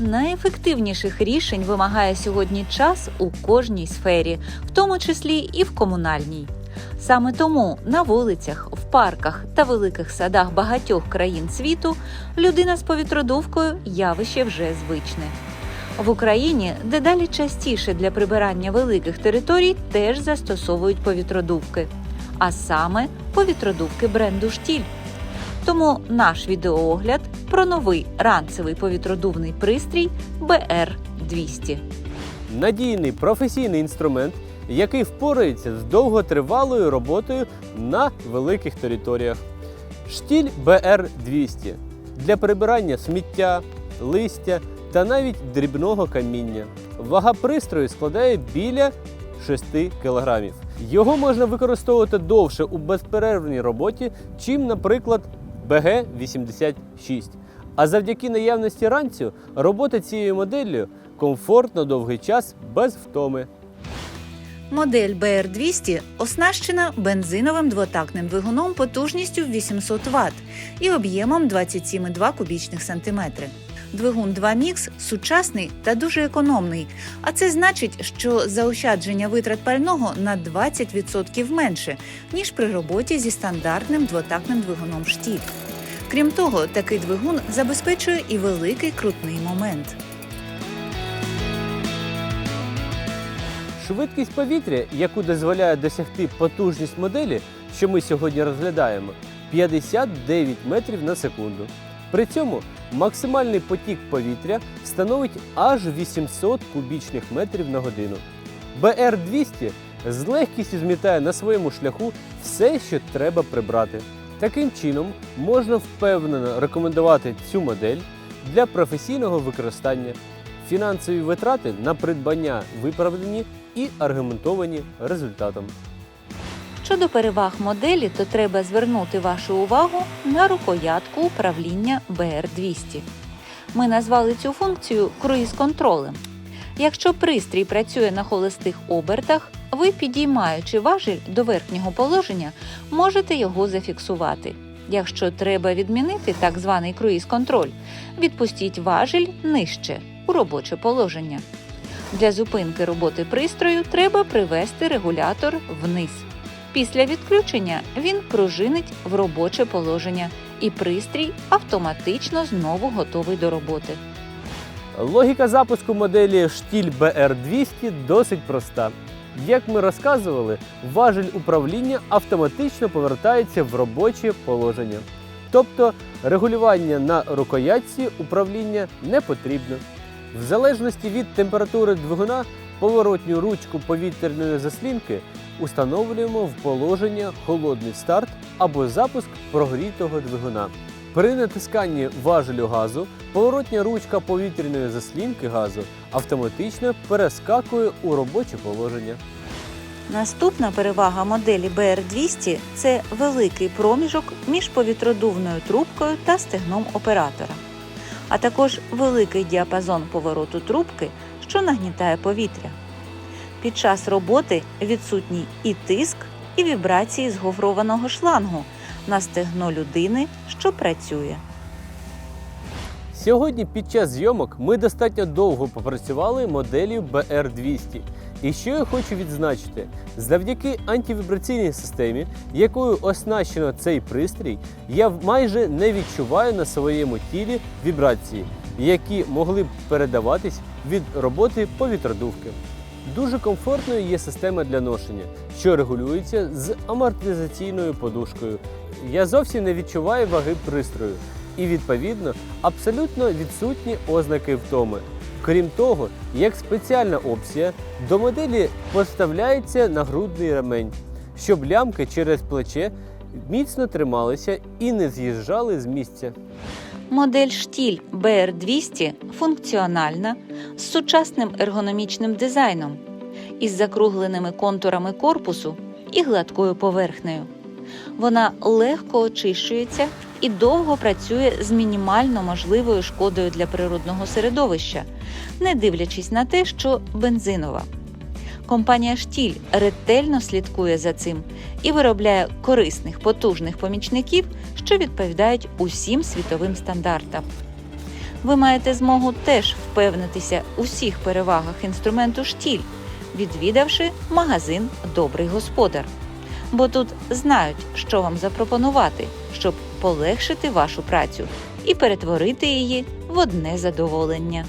Найефективніших рішень вимагає сьогодні час у кожній сфері, в тому числі і в комунальній. Саме тому на вулицях, в парках та великих садах багатьох країн світу людина з повітродувкою явище вже звичне. В Україні дедалі частіше для прибирання великих територій теж застосовують повітродувки, а саме повітродувки бренду Штіль. Тому наш відеоогляд про новий ранцевий повітродувний пристрій BR200. Надійний професійний інструмент, який впорається з довготривалою роботою на великих територіях. Штіль BR200 для прибирання сміття, листя та навіть дрібного каміння. Вага пристрою складає біля 6 кг. Його можна використовувати довше у безперервній роботі, чим, наприклад, БГ-86. А завдяки наявності ранцю робота цією моделлю комфортно довгий час без втоми. Модель БР200 оснащена бензиновим двотактним двигуном потужністю 800 Вт і об'ємом 27,2 кубічних сантиметри. Двигун 2 мікс сучасний та дуже економний, а це значить, що заощадження витрат пального на 20% менше, ніж при роботі зі стандартним двотактним двигуном штіль. Крім того, такий двигун забезпечує і великий крутний момент. Швидкість повітря, яку дозволяє досягти потужність моделі, що ми сьогодні розглядаємо, 59 метрів на секунду. При цьому максимальний потік повітря становить аж 800 кубічних метрів на годину. БР-200 з легкістю змітає на своєму шляху все, що треба прибрати. Таким чином можна впевнено рекомендувати цю модель для професійного використання. Фінансові витрати на придбання виправдані і аргументовані результатом. Щодо переваг моделі, то треба звернути вашу увагу на рукоятку управління BR200. Ми назвали цю функцію круїз-контролем. Якщо пристрій працює на холостих обертах, ви, підіймаючи важіль до верхнього положення, можете його зафіксувати. Якщо треба відмінити так званий круїз-контроль, відпустіть важіль нижче у робоче положення. Для зупинки роботи пристрою треба привести регулятор вниз. Після відключення він пружинить в робоче положення, і пристрій автоматично знову готовий до роботи. Логіка запуску моделі штіль BR200 досить проста. Як ми розказували, важель управління автоматично повертається в робоче положення. Тобто регулювання на рукоятці управління не потрібно. В залежності від температури двигуна поворотню ручку повітряної заслінки установлюємо в положення холодний старт або запуск прогрітого двигуна. При натисканні важелю газу поворотня ручка повітряної заслінки газу автоматично перескакує у робоче положення. Наступна перевага моделі BR200 – це великий проміжок між повітродувною трубкою та стегном оператора, а також великий діапазон повороту трубки, що нагнітає повітря. Під час роботи відсутній і тиск, і вібрації згофрованого шлангу на стегно людини, що працює. Сьогодні під час зйомок ми достатньо довго попрацювали моделлю BR200. І що я хочу відзначити, завдяки антивібраційній системі, якою оснащено цей пристрій, я майже не відчуваю на своєму тілі вібрації, які могли б передаватись від роботи повітродувки. Дуже комфортною є система для ношення, що регулюється з амортизаційною подушкою. Я зовсім не відчуваю ваги пристрою і, відповідно, абсолютно відсутні ознаки втоми. Крім того, як спеціальна опція, до моделі поставляється нагрудний ремень, щоб лямки через плече міцно трималися і не з'їжджали з місця. Модель штіль BR200 функціональна з сучасним ергономічним дизайном, із закругленими контурами корпусу і гладкою поверхнею. Вона легко очищується і довго працює з мінімально можливою шкодою для природного середовища, не дивлячись на те, що бензинова. Компанія Штіль ретельно слідкує за цим і виробляє корисних потужних помічників, що відповідають усім світовим стандартам. Ви маєте змогу теж впевнитися у всіх перевагах інструменту штіль, відвідавши магазин Добрий господар. Бо тут знають, що вам запропонувати, щоб полегшити вашу працю і перетворити її в одне задоволення.